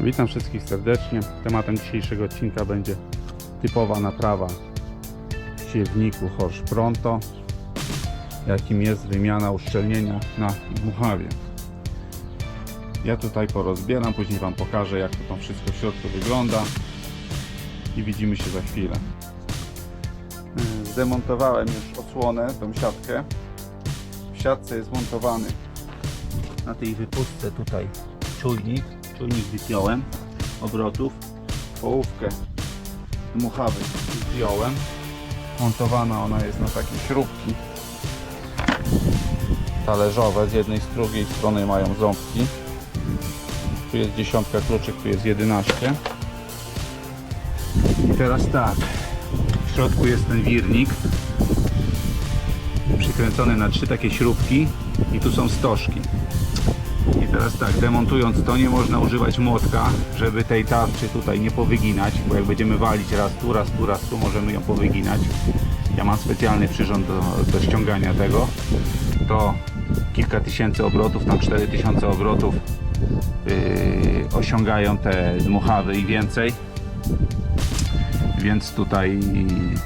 Witam wszystkich serdecznie. Tematem dzisiejszego odcinka będzie typowa naprawa w siewniku Horsz Pronto, jakim jest wymiana uszczelnienia na dmuchawie. Ja tutaj porozbieram, później Wam pokażę jak to tam wszystko w środku wygląda i widzimy się za chwilę. Zdemontowałem już osłonę, tą siatkę. W siatce jest montowany na tej wypustce tutaj czujnik. Czujnik wypiąłem obrotów. Połówkę dmuchawy zdjąłem. Montowana ona jest na takie śrubki talerzowe. Z jednej, z drugiej strony mają ząbki. Tu jest dziesiątka kluczyk, tu jest 11. I teraz tak. W środku jest ten wirnik przykręcony na trzy takie śrubki i tu są stożki. Teraz tak, demontując to nie można używać młotka, żeby tej tarczy tutaj nie powyginać, bo jak będziemy walić raz tu, raz tu, raz tu, możemy ją powyginać. Ja mam specjalny przyrząd do, do ściągania tego. To kilka tysięcy obrotów, tam 4000 obrotów yy, osiągają te dmuchawy i więcej. Więc tutaj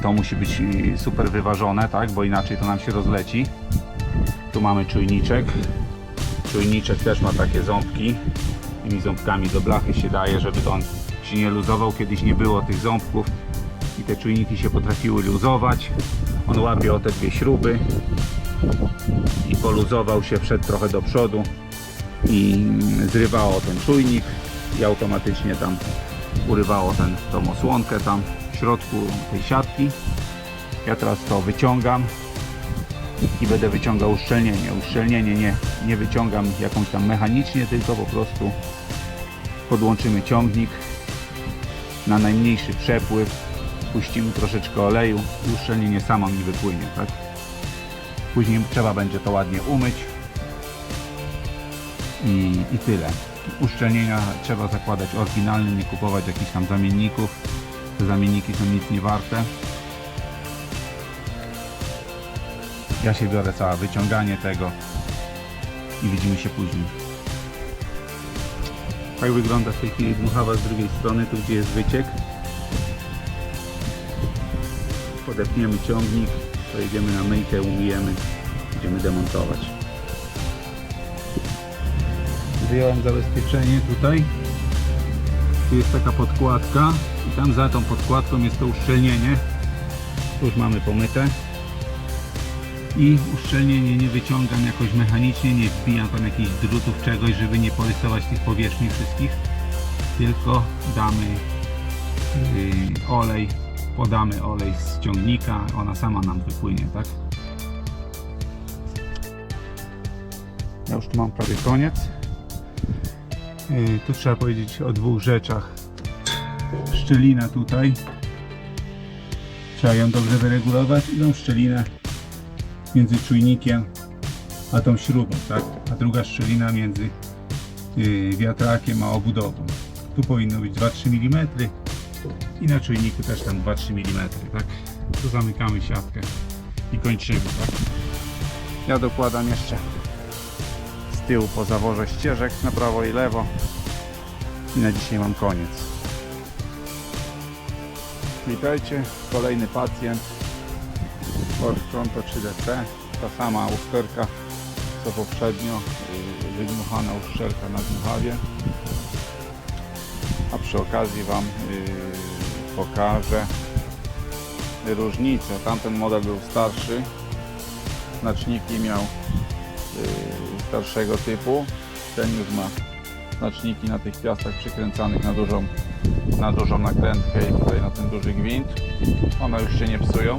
to musi być super wyważone, tak, bo inaczej to nam się rozleci. Tu mamy czujniczek, Czujniczek też ma takie ząbki. Tymi ząbkami do blachy się daje, żeby on się nie luzował. Kiedyś nie było tych ząbków i te czujniki się potrafiły luzować. On łapie o te dwie śruby i poluzował się, wszedł trochę do przodu i zrywało ten czujnik i automatycznie tam urywało ten, tą osłonkę tam w środku tej siatki. Ja teraz to wyciągam i będę wyciągał uszczelnienie. Uszczelnienie nie, nie wyciągam jakąś tam mechanicznie, tylko po prostu podłączymy ciągnik na najmniejszy przepływ, puścimy troszeczkę oleju i uszczelnienie samo mi wypłynie, tak? Później trzeba będzie to ładnie umyć i, i tyle. Uszczelnienia trzeba zakładać oryginalne, nie kupować jakichś tam zamienników. Te zamienniki są nic nie warte. Ja się biorę całe wyciąganie tego i widzimy się później. Tak wygląda w tej chwili dmuchawa z drugiej strony, tu gdzie jest wyciek. Podepniemy ciągnik, pojedziemy na myjkę, umyjemy, będziemy demontować. Wyjąłem zabezpieczenie tutaj. Tu jest taka podkładka i tam za tą podkładką jest to uszczelnienie. Tu już mamy pomyte i uszczelnienie nie wyciągam jakoś mechanicznie, nie wbijam tam jakichś drutów czegoś, żeby nie porysować tych powierzchni wszystkich, tylko damy yy, olej, podamy olej z ciągnika, ona sama nam wypłynie, tak? Ja już tu mam prawie koniec. Yy, tu trzeba powiedzieć o dwóch rzeczach. Szczelina tutaj. Trzeba ją dobrze wyregulować i tą szczelinę między czujnikiem a tą śrubą, tak? A druga szczelina między yy, wiatrakiem a obudową. Tu powinno być 2-3 mm i na czujniku też tam 2-3 mm, tak? Tu zamykamy siatkę i kończymy, tak? Ja dokładam jeszcze z tyłu po zaworze ścieżek na prawo i lewo i na dzisiaj mam koniec. Witajcie, kolejny pacjent Ford Pronto 3DP, ta sama uszczelka co poprzednio, yy, wydmuchana uszczelka na dmuchawie. A przy okazji Wam yy, pokażę różnicę. Tamten model był starszy, znaczniki miał yy, starszego typu, ten już ma znaczniki na tych piastach przykręcanych na dużą, na dużą nakrętkę i tutaj na ten duży gwint. One już się nie psują.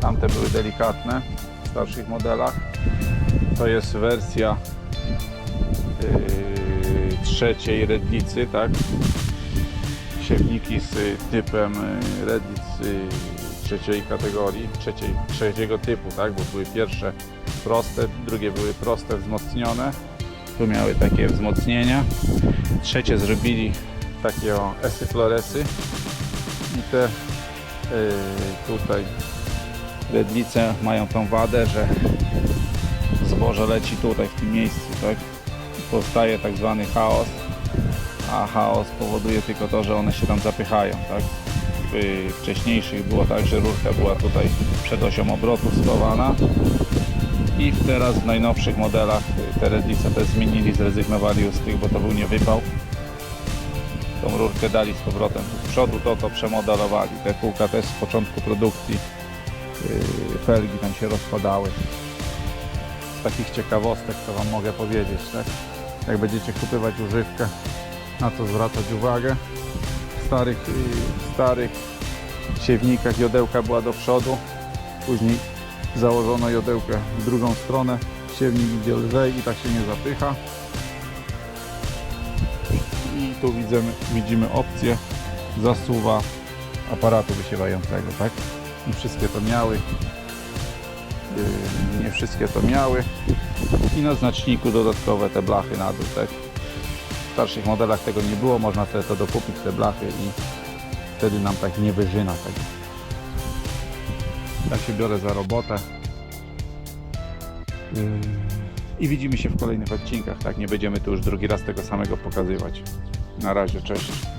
Tamte były delikatne w starszych modelach. To jest wersja yy, trzeciej redlicy, tak? Siewniki z typem yy, redlic yy, trzeciej kategorii, trzeciej, trzeciego typu, tak? Bo były pierwsze proste, drugie były proste, wzmocnione. Tu miały takie wzmocnienia. Trzecie zrobili takie o esy floresy i te yy, tutaj redlice mają tą wadę, że zboże leci tutaj w tym miejscu, tak? Powstaje tak zwany chaos a chaos powoduje tylko to, że one się tam zapychają, tak? W wcześniejszych było tak, że rurka była tutaj przed osią obrotu schowana i teraz w najnowszych modelach y, te Redlice też zmienili, zrezygnowali z tych, bo to był niewypał. Tą rurkę dali z powrotem z przodu, to to przemodelowali. Te kółka też z początku produkcji yy, felgi tam się rozpadały. Z takich ciekawostek to Wam mogę powiedzieć, tak? Jak będziecie kupować używkę, na co zwracać uwagę. W starych, yy, starych siewnikach jodełka była do przodu, później założono jodełkę w drugą stronę, siewnik idzie lżej i tak się nie zapycha. I tu widzimy, widzimy opcję zasuwa aparatu wysiewającego, tak? Nie wszystkie to miały. Yy, nie wszystkie to miały. I na znaczniku dodatkowe te blachy na dół, tak? W starszych modelach tego nie było, można sobie to dokupić, te blachy i wtedy nam tak nie wyżyna. Tak się biorę za robotę. Yy, I widzimy się w kolejnych odcinkach, tak? Nie będziemy tu już drugi raz tego samego pokazywać. Na razie, cześć.